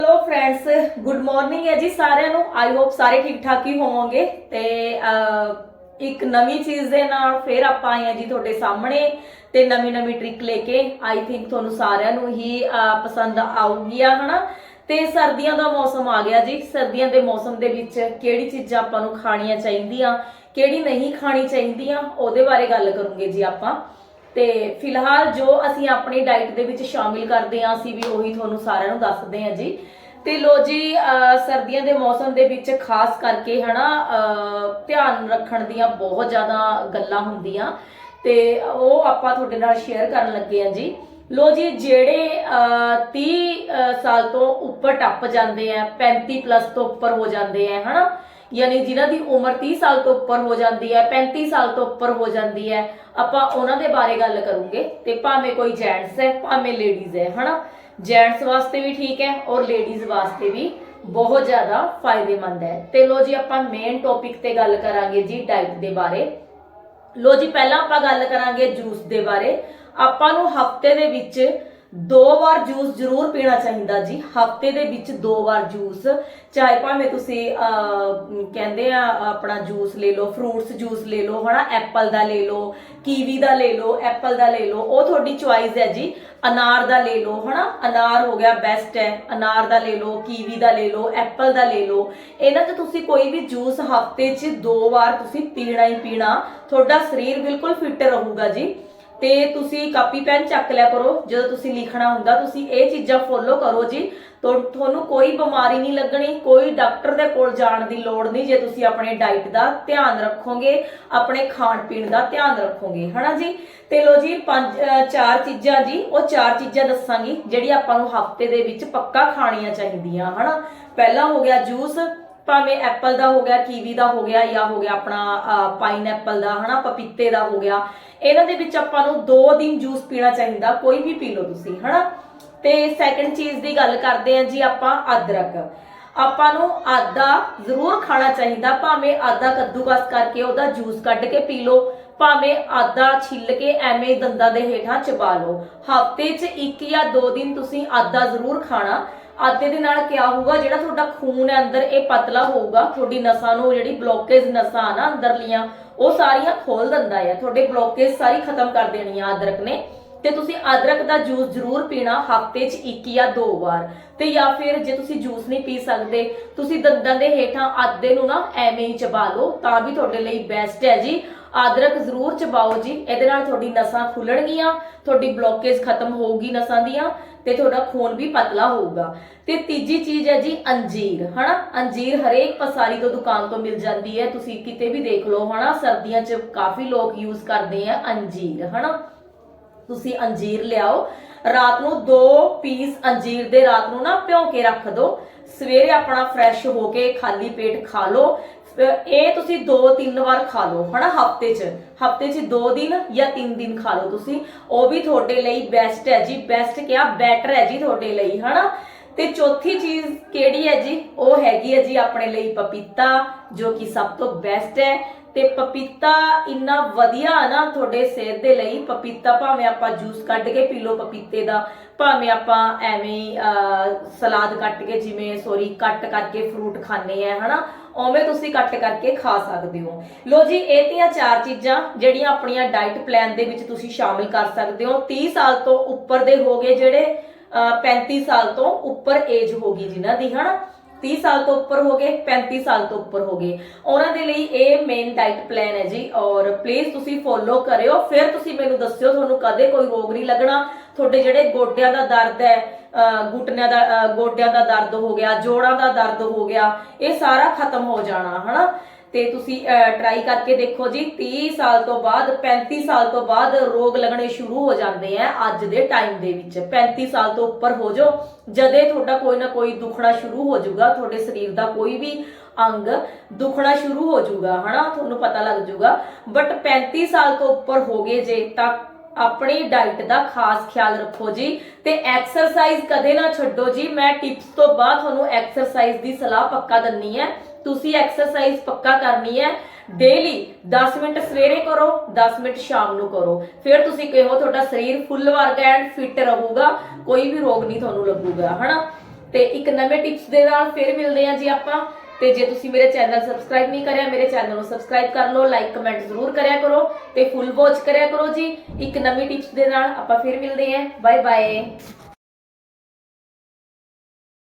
Hello friends good morning ਹੈ ਜੀ ਸਾਰਿਆਂ ਨੂੰ। ਆਈ ਹੋਪ ਸਾਰੇ ਠੀਕ ਠਾਕ ਹੀ ਹੋਵੋਗੇ। ਤੇ ਇੱਕ ਨਵੀਂ ਚੀਜ਼ ਦੇ ਨਾਲ ਫੇਰ ਆਪਾਂ ਆਏ ਹਾਂ ਜੀ ਤੁਹਾਡੇ ਸਾਹਮਣੇ ਤੇ ਨਵੀਂ ਨਵੀਂ ਟ੍ਰਿਕ ਲੈ ਕੇ। ਆਈ ਥਿੰਕ ਤੁਹਾਨੂੰ ਸਾਰਿਆਂ ਨੂੰ ਹੀ ਪਸੰਦ ਆਊਗੀ ਆ ਹਨਾ? ਤੇ ਸਰਦੀਆਂ ਦਾ ਮੌਸਮ ਆ ਗਿਆ ਜੀ। ਸਰਦੀਆਂ ਦੇ ਮੌਸਮ ਦੇ ਵਿੱਚ ਕਿਹੜੀ ਚੀਜ਼ਾਂ ਆਪਾਂ ਨੂੰ ਖਾਣੀਆਂ ਚਾਹੀਦੀਆਂ, ਕਿਹੜੀ ਨਹੀਂ ਖਾਣੀ ਚਾਹੀਦੀਆਂ, ਉਹਦੇ ਬਾਰੇ ਗੱਲ ਕਰੂੰਗੇ ਜੀ ਆਪਾਂ। ਤੇ ਫਿਲਹਾਲ ਜੋ ਅਸੀਂ ਆਪਣੀ ਡਾਈਟ ਦੇ ਵਿੱਚ ਸ਼ਾਮਿਲ ਕਰਦੇ ਹਾਂ, ਅਸੀਂ ਵੀ ਉਹੀ ਤੁਹਾਨੂੰ ਸਾਰਿਆਂ ਨੂੰ ਦੱਸਦੇ ਹਾਂ ਜੀ। ਤੇ ਲੋ ਜੀ ਸਰਦੀਆਂ ਦੇ ਮੌਸਮ ਦੇ ਵਿੱਚ ਖਾਸ ਕਰਕੇ ਹਨਾ ਧਿਆਨ ਰੱਖਣ ਦੀਆਂ ਬਹੁਤ ਜ਼ਿਆਦਾ ਗੱਲਾਂ ਹੁੰਦੀਆਂ। ਤੇ ਉਹ ਆਪਾਂ ਤੁਹਾਡੇ ਨਾਲ ਸ਼ੇਅਰ ਕਰਨ ਲੱਗੇ ਹਾਂ ਜੀ। ਲੋ ਜੀ, ਜਿਹੜੇ ਅਹ 30 ਸਾਲ ਤੋਂ ਉੱਪਰ ਟੱਪ ਜਾਂਦੇ ਆ 35 ਪਲੱਸ ਤੋਂ ਉੱਪਰ ਹੋ ਜਾਂਦੇ ਆ, ਹਨਾ। ਯਾਨੀ ਜਿਨ੍ਹਾਂ ਦੀ ਉਮਰ 30 ਸਾਲ ਤੋਂ ਉੱਪਰ ਹੋ ਜਾਂਦੀ ਹੈ 35 ਸਾਲ ਤੋਂ ਉੱਪਰ ਹੋ ਜਾਂਦੀ ਹੈ, ਆਪਾਂ ਉਹਨਾਂ ਦੇ ਬਾਰੇ ਗੱਲ ਕਰੂੰਗੇ। ਤੇ ਭਾਵੇਂ ਕੋਈ ਜੈਂਟਸ ਹੈ, ਭਾਵੇਂ ਲੇਡੀਜ਼ ਹੈ, ਹਨਾ? ਜੈਂਟਸ ਵਾਸਤੇ ਵੀ ਠੀਕ ਹੈ ਔਰ ਲੇਡੀਜ਼ ਵਾਸਤੇ ਵੀ ਬਹੁਤ ਜ਼ਿਆਦਾ ਫਾਇਦੇਮੰਦ ਹੈ। ਤੇ ਲੋ ਜੀ, ਆਪਾਂ ਮੇਨ ਟੌਪਿਕ ਤੇ ਗੱਲ ਕਰਾਂਗੇ ਜੀ ਡਾਈਟ ਦੇ ਬਾਰੇ। ਲੋ ਜੀ, ਪਹਿਲਾਂ ਆਪਾਂ ਗੱਲ ਕਰਾਂਗੇ ਜੂਸ ਦੇ ਬਾਰੇ। ਆਪਾਂ ਨੂੰ ਹਫ਼ਤੇ ਦੇ ਵਿੱਚ ਦੋ ਵਾਰ ਜੂਸ ਜ਼ਰੂਰ ਪੀਣਾ ਚਾਹੀਦਾ ਜੀ। ਹਫ਼ਤੇ ਦੇ ਵਿੱਚ ਦੋ ਵਾਰ ਜੂਸ। ਚਾਹੇ ਭਾਵੇਂ ਤੁਸੀਂ ਕਹਿੰਦੇ ਆ, ਆਪਣਾ ਜੂਸ ਲੈ ਲਓ, ਫਰੂਟਸ ਜੂਸ ਲੈ ਲਓ, ਹਨਾ, ਐਪਲ ਦਾ ਲੈ ਲਓ, ਕੀਵੀ ਦਾ ਲੈ ਲਓ, ਐਪਲ ਦਾ ਲੈ ਲਓ, ਉਹ ਤੁਹਾਡੀ ਚੁਆਇਸ ਹੈ ਜੀ। ਅਨਾਰ ਦਾ ਲੈ ਲਓ, ਹਨਾ, ਅਨਾਰ ਹੋ ਗਿਆ ਬੈਸਟ ਹੈ। ਅਨਾਰ ਦਾ ਲੈ ਲਓ, ਕੀਵੀ ਦਾ ਲੈ ਲਓ, ਐਪਲ ਦਾ ਲੈ ਲਓ। ਇਹਨਾਂ 'ਚ ਤੁਸੀਂ ਕੋਈ ਵੀ ਜੂਸ ਹਫ਼ਤੇ 'ਚ ਦੋ ਵਾਰ ਤੁਸੀਂ ਪੀਣਾ ਹੀ ਪੀਣਾ। ਤੁਹਾਡਾ ਸਰੀਰ ਬਿਲਕੁਲ ਫਿੱਟ ਰਹੂਗਾ ਜੀ। ਤੇ ਤੁਸੀਂ ਕਾਪੀ ਪੈਨ ਚੱਕ ਲਿਆ ਕਰੋ। ਜਦੋਂ ਤੁਸੀਂ ਲਿਖਣਾ ਹੁੰਦਾ, ਤੁਸੀਂ ਇਹ ਚੀਜ਼ਾਂ ਫੋਲੋ ਕਰੋ ਜੀ। ਤੁਹਾਨੂੰ ਕੋਈ ਬਿਮਾਰੀ ਨਹੀਂ ਲੱਗਣੀ, ਕੋਈ ਡਾਕਟਰ ਦੇ ਕੋਲ ਜਾਣ ਦੀ ਲੋੜ ਨਹੀਂ ਜੇ ਤੁਸੀਂ ਆਪਣੇ ਡਾਈਟ ਦਾ ਧਿਆਨ ਰੱਖੋਗੇ, ਆਪਣੇ ਖਾਣ ਪੀਣ ਦਾ ਧਿਆਨ ਰੱਖੋਗੇ, ਹਨਾ ਜੀ? ਤੇ ਲੋ ਜੀ, ਪੰਜ ਚਾਰ ਚੀਜ਼ਾਂ ਜੀ। ਉਹ ਚਾਰ ਚੀਜ਼ਾਂ ਦੱਸਾਂਗੀ, ਜਿਹੜੀ ਆਪਾਂ ਨੂੰ ਹਫ਼ਤੇ ਦੇ ਵਿੱਚ ਪੱਕਾ ਖਾਣੀਆਂ ਚਾਹੀਦੀਆਂ, ਹਨਾ? ਪਹਿਲਾ ਹੋ ਗਿਆ ਜੂਸ ਭਾਵੇਂ ਐਪਲ ਦਾ ਹੋ ਗਿਆ ਕੀਵੀ ਦਾ ਹੋ ਗਿਆ ਜਾਂ ਹੋ ਗਿਆ ਆਪਣਾ ਪਾਈਨਐਪਲ ਦਾ, ਹਨਾ, ਪਪੀਤੇ ਦਾ ਹੋ ਗਿਆ, ਇਹਨਾਂ ਦੇ ਵਿੱਚ ਆਪਾਂ ਨੂੰ 2 ਦਿਨ ਜੂਸ ਪੀਣਾ ਚਾਹੀਦਾ, ਕੋਈ ਵੀ ਪੀ ਲਓ ਤੁਸੀਂ, ਹਨਾ? ਤੇ ਸੈਕੰਡ ਚੀਜ਼ ਦੀ ਗੱਲ ਕਰਦੇ ਹਾਂ ਜੀ ਆਪਾਂ ਅਦਰਕ। ਆਪਾਂ ਨੂੰ ਆਦਾ ਜ਼ਰੂਰ ਖਾਣਾ ਚਾਹੀਦਾ, ਭਾਵੇਂ ਆਦਾ ਕੱਦੂਕਸ ਕਰਕੇ ਉਹਦਾ ਜੂਸ ਕੱਢ ਕੇ ਪੀ ਲਓ, ਭਾਵੇਂ ਆਦਾ ਛਿੱਲ ਕੇ ਐਵੇਂ ਦੰਦਾਂ ਦੇ ਹੇਠਾਂ ਚਬਾ ਲਓ। ਹਫ਼ਤੇ 'ਚ ਇੱਕ ਜਾਂ ਦੋ ਦਿਨ ਤੁਸੀਂ ਆਦਾ ਜ਼ਰੂਰ ਖਾਣਾ ਆਦੇ ਦੇ ਨਾਲ ਕੀ ਹੋਊਗਾ? ਜਿਹੜਾ ਤੁਹਾਡਾ ਖੂਨ ਹੈ ਅੰਦਰ, ਇਹ ਪਤਲਾ ਹੋਊਗਾ। ਤੁਹਾਡੀ ਨਸਾਂ ਨੂੰ ਜਿਹੜੀ ਬਲੋਕੇਜ ਨਸਾਂ ਨਾ ਅੰਦਰਲੀਆਂ, ਉਹ ਸਾਰੀਆਂ ਖੋਲ ਦਿੰਦਾ ਹੈ ਤੁਹਾਡੇ ਬਲੋਕੇਜ ਸਾਰੀ ਖਤਮ ਕਰ ਦੇਣੀ ਆ ਅਦਰਕ ਨੇ। ਤੇ ਤੁਸੀਂ ਅਦਰਕ ਦਾ ਜੂਸ ਜ਼ਰੂਰ ਪੀਣਾ ਹਫ਼ਤੇ 'ਚ ਇੱਕ ਜਾਂ ਦੋ ਵਾਰ। ਤੇ ਜਾਂ ਫਿਰ ਜੇ ਤੁਸੀਂ ਜੂਸ ਨਹੀਂ ਪੀ ਸਕਦੇ, ਤੁਸੀਂ ਦੰਦਾਂ ਦੇ ਹੇਠਾਂ ਆਦੇ ਨੂੰ ਨਾ ਐਵੇਂ ਹੀ ਚਬਾ ਲਓ, ਤਾਂ ਵੀ ਤੁਹਾਡੇ ਲਈ ਬੈਸਟ ਹੈ ਜੀ। ਅਦਰਕ ਜ਼ਰੂਰ ਚਬਾਓ ਜੀ। ਇਹਦੇ ਨਾਲ ਤੁਹਾਡੀ ਨਸਾਂ ਖੁੱਲਣਗੀਆਂ, ਤੁਹਾਡੀ ਬਲੋਕੇਜ ਖਤਮ ਹੋਊਗੀ ਨਸਾਂ ਦੀਆਂ ਤੇ ਤੁਹਾਡਾ ਖੂਨ ਵੀ ਪਤਲਾ ਹੋਊਗਾ। ਤੇ ਤੀਜੀ ਚੀਜ਼ ਹੈ ਜੀ ਅੰਜੀਰ, ਹਨਾ? ਅੰਜੀਰ ਹਰੇਕ ਪਸਾਰੀ ਤੋਂ ਦੁਕਾਨ ਤੋਂ ਮਿਲ ਜਾਂਦੀ ਹੈ। ਤੁਸੀਂ ਕਿਤੇ ਵੀ ਦੇਖ ਲਓ, ਹਨਾ? ਸਰਦੀਆਂ 'ਚ ਕਾਫੀ ਲੋਕ ਯੂਜ਼ ਕਰਦੇ ਆ ਅੰਜੀਰ, ਹਨਾ? ਤੁਸੀਂ ਅੰਜੀਰ ਲਿਆਓ। ਰਾਤ ਨੂੰ ਦੋ ਪੀਸ ਅੰਜੀਰ ਦੇ ਰਾਤ ਨੂੰ ਨਾ ਭਿਓ ਕੇ ਰੱਖ ਦਿਓ ਸਵੇਰੇ ਆਪਣਾ ਫਰੈਸ਼ ਹੋ ਕੇ ਖਾਲੀ ਪੇਟ ਖਾ ਲਓ ਇਹ ਤੁਸੀਂ ਦੋ ਤਿੰਨ ਵਾਰ ਖਾ ਲਓ, ਹਨਾ, ਹਫ਼ਤੇ 'ਚ। ਹਫ਼ਤੇ 'ਚ ਦੋ ਦਿਨ ਜਾਂ ਤਿੰਨ ਦਿਨ ਖਾ ਲਓ ਤੁਸੀਂ। ਉਹ ਵੀ ਤੁਹਾਡੇ ਲਈ ਬੈਸਟ ਹੈ ਜੀ ਬੈਸਟ ਕਿਹਾ ਬੈਟਰ ਹੈ ਜੀ ਤੁਹਾਡੇ ਲਈ, ਹਨਾ। ਤੇ ਚੌਥੀ ਚੀਜ਼ ਕਿਹੜੀ ਹੈ ਜੀ? ਉਹ ਹੈਗੀ ਹੈ ਜੀ ਆਪਣੇ ਲਈ ਪਪੀਤਾ, ਜੋ ਕਿ ਸਭ ਤੋਂ ਬੈਸਟ ਹੈ। ਤੇ ਪਪੀਤਾ ਇੰਨਾ ਵਧੀਆ ਨਾ ਤੁਹਾਡੇ ਸਿਹਤ ਦੇ ਲਈ ਪਪੀਤਾ ਭਾਵੇਂ ਆਪਾਂ ਜੂਸ ਕੱਢ ਕੇ ਪੀ ਲਓ ਪਪੀਤੇ ਦਾ ਭਾਵੇਂ ਆਪਾਂ ਐਵੇਂ ਸਲਾਦ ਕੱਟ ਕੇ ਜਿਵੇਂ ਸੋਰੀ ਕੱਟ ਕਰਕੇ ਫਰੂਟ ਖਾਣੇ ਆ ਹਨਾ? ਉਵੇਂ ਤੁਸੀਂ ਕੱਟ ਕਰਕੇ ਖਾ ਸਕਦੇ ਹੋ। ਲੋ ਜੀ ਇਹ ਤੀਆਂ ਚਾਰ ਚੀਜ਼ਾਂ ਜਿਹੜੀਆਂ ਆਪਣੀਆਂ ਡਾਈਟ ਪਲਾਨ ਦੇ ਵਿੱਚ ਤੁਸੀਂ ਸ਼ਾਮਿਲ ਕਰ ਸਕਦੇ ਹੋ। 30 ਸਾਲ ਤੋਂ ਉੱਪਰ ਦੇ ਹੋਗੇ ਜਿਹੜੇ ਅਹ, 35 ਸਾਲ ਤੋਂ ਉੱਪਰ ਏਜ ਹੋਗੀ ਜਿਨ੍ਹਾਂ ਦੀ ਹਨਾ? 30 ਸਾਲ ਤੋਂ ਉੱਪਰ ਹੋ ਗਏ 35 ਸਾਲ ਤੋਂ ਉੱਪਰ ਹੋ ਗਏ। ਉਹਨਾਂ ਦੇ ਲਈ ਇਹ ਮੇਨ ਡਾਈਟ ਪਲਾਨ ਹੈ ਜੀ। ਔਰ ਪਲੀਜ਼ ਤੁਸੀਂ ਫੋਲੋ ਕਰਿਓ। ਫਿਰ ਤੁਸੀਂ ਮੈਨੂੰ ਦੱਸਿਓ ਤੁਹਾਨੂੰ ਕਦੇ ਕੋਈ ਰੋਗ ਨਹੀਂ ਲੱਗਣਾ। ਤੁਹਾਡੇ ਜਿਹੜੇ ਗੋਡਿਆਂ ਦਾ ਦਰਦ ਹੈ, ਅਹ ਘੁਟਨਿਆਂ ਦਾ ਗੋਡਿਆਂ ਦਾ ਦਰਦ ਹੋ ਗਿਆ, ਜੋੜਾਂ ਦਾ ਦਰਦ ਹੋ ਗਿਆ, ਇਹ ਸਾਰਾ ਖਤਮ ਹੋ ਜਾਣਾ, ਹਨਾ? ਤੇ ਤੁਸੀਂ ਟਰਾਈ ਕਰਕੇ ਦੇਖੋ ਜੀ 30 ਸਾਲ ਤੋਂ ਬਾਅਦ 35 ਸਾਲ ਤੋਂ ਬਾਅਦ ਰੋਗ ਲੱਗਣੇ ਸ਼ੁਰੂ ਹੋ ਜਾਂਦੇ ਆ ਅੱਜ ਦੇ ਟਾਈਮ ਦੇ ਵਿੱਚ। 35 ਸਾਲ ਤੋਂ ਉੱਪਰ ਹੋ ਜਾਓ, ਜਦੇ ਤੁਹਾਡਾ ਕੋਈ ਨਾ ਕੋਈ ਦੁਖਣਾ ਸ਼ੁਰੂ ਹੋ ਜਾਊਗਾ, ਤੁਹਾਡੇ ਸਰੀਰ ਦਾ ਕੋਈ ਵੀ ਅੰਗ ਦੁਖਣਾ ਸ਼ੁਰੂ ਹੋ ਜਾਊਗਾ, ਹਨਾ? ਤੁਹਾਨੂੰ ਪਤਾ ਲੱਗ ਜਾਊਗਾ। ਬਟ 35 ਸਾਲ ਤੋਂ ਉੱਪਰ ਹੋ ਗਏ ਜੇ, ਤਾਂ ਆਪਣੀ ਡਾਈਟ ਦਾ ਖਾਸ ਖਿਆਲ ਰੱਖੋ ਜੀ, ਤੇ ਐਕਸਰਸਾਈਜ਼ ਕਦੇ ਨਾ ਛੱਡੋ ਜੀ। ਮੈਂ ਟਿਪਸ ਤੋਂ ਬਾਅਦ ਤੁਹਾਨੂੰ ਐਕਸਰਸਾਈਜ਼ ਦੀ ਸਲਾਹ ਪੱਕਾ ਦਿੰਨੀ ਹੈ ਤੁਸੀਂ ਐਕਸਰਸਾਈਜ਼ ਪੱਕਾ ਕਰਨੀ ਹੈ ਡੇਲੀ 10 ਮਿੰਟ ਸਵੇਰੇ ਕਰੋ 10 ਮਿੰਟ ਸ਼ਾਮ ਨੂੰ ਕਰੋ। ਫਿਰ ਤੁਸੀਂ ਕਹੋ, ਤੁਹਾਡਾ ਸਰੀਰ ਫੁੱਲ ਵਰਗਾ ਐਂਡ ਫਿੱਟ ਰਹੂਗਾ, ਕੋਈ ਵੀ ਰੋਗ ਨਹੀਂ ਤੁਹਾਨੂੰ ਲੱਗੂਗਾ, ਹਨਾ? ਤੇ ਇੱਕ ਨਵੇਂ ਟਿਪਸ ਦੇ ਨਾਲ ਫਿਰ ਮਿਲਦੇ ਹਾਂ ਜੀ ਆਪਾਂ। ਤੇ ਜੇ ਤੁਸੀਂ ਮੇਰੇ ਚੈਨਲ ਸਬਸਕ੍ਰਾਈਬ ਨਹੀਂ ਕਰਿਆ, ਮੇਰੇ ਚੈਨਲ ਨੂੰ ਸਬਸਕ੍ਰਾਈਬ ਕਰ ਲਓ ਲਾਈਕ ਕਮੈਂਟ ਜ਼ਰੂਰ ਕਰਿਆ ਕਰੋ ਤੇ ਫੁੱਲ ਵਾਚ ਕਰਿਆ ਕਰੋ ਜੀ। ਇੱਕ ਨਵੀਂ ਟਿਪਸ ਦੇ ਨਾਲ ਆਪਾਂ ਫਿਰ ਮਿਲਦੇ ਹਾਂ। Bye bye